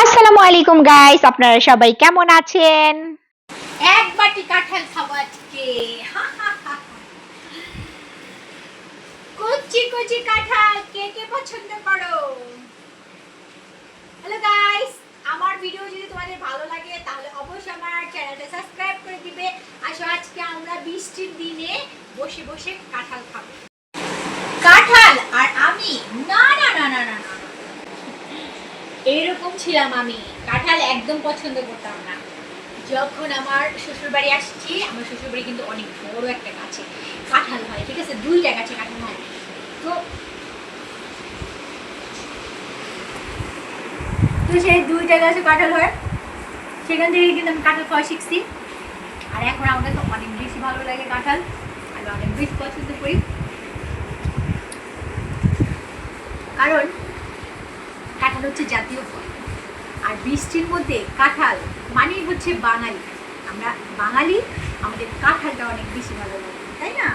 আসসালামু আলাইকুম গাইস আপনারা সবাই কেমন আছেন? এক বাটি কাঁঠাল খাব আজকে। কুচি কুচি কাঁঠাল কে কে পছন্দ করো? হ্যালো গাইস আমার ভিডিও যদি তোমাদের ভালো লাগে তাহলে অবশ্যই আমার চ্যানেলটা সাবস্ক্রাইব করে দিবে। আসো আজকে আমরা বৃষ্টির দিনে বসে বসে কাঁঠাল খাব। কাঁঠাল এইরকম ছিলাম আমি। কাঁঠাল একদম পছন্দ করতাম না। যখন আমার শ্বশুর বাড়ি আসছি, আমার শ্বশুর বাড়ি কিন্তু অনেক বড় একটা গাছে কাঁঠাল হয়, ঠিক আছে? দুইটা গাছে কাঁঠাল হয়। তো তো সেই দুইটা গাছে কাঁঠাল হয়। সেখান থেকে কিন্তু আমি কাঁঠাল খাওয়া শিখছি। আর এখন আমার কাছে অনেক বেশি ভালো লাগে কাঁঠাল। আমি অনেক বেশি পছন্দ করি। কারণ কাঁঠাল হচ্ছে জাতীয় ফল। আর বৃষ্টির মধ্যে কাঁঠাল মানেই হচ্ছে বাঙালি। আমরা বাঙালি আমাদের কাঁঠালটা অনেক বেশি ভালো লাগে তাই না?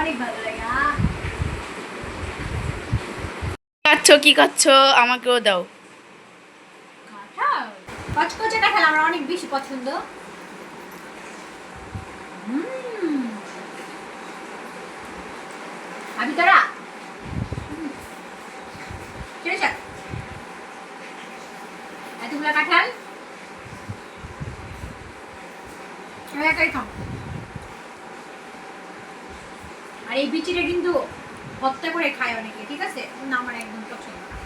অনেক ভালো লাগে খাচ্ছ কি খাচ্ছ আমাকেও দাও। কচকচে কাঁঠাল আমার অনেক বেশি পছন্দ। আমি তোরা এতগুলা কাঁঠাল? খাম আর এই বিচিটা কিন্তু ভর্তা করে খায় অনেকে, ঠিক আছে? না আমার একদম পছন্দ না।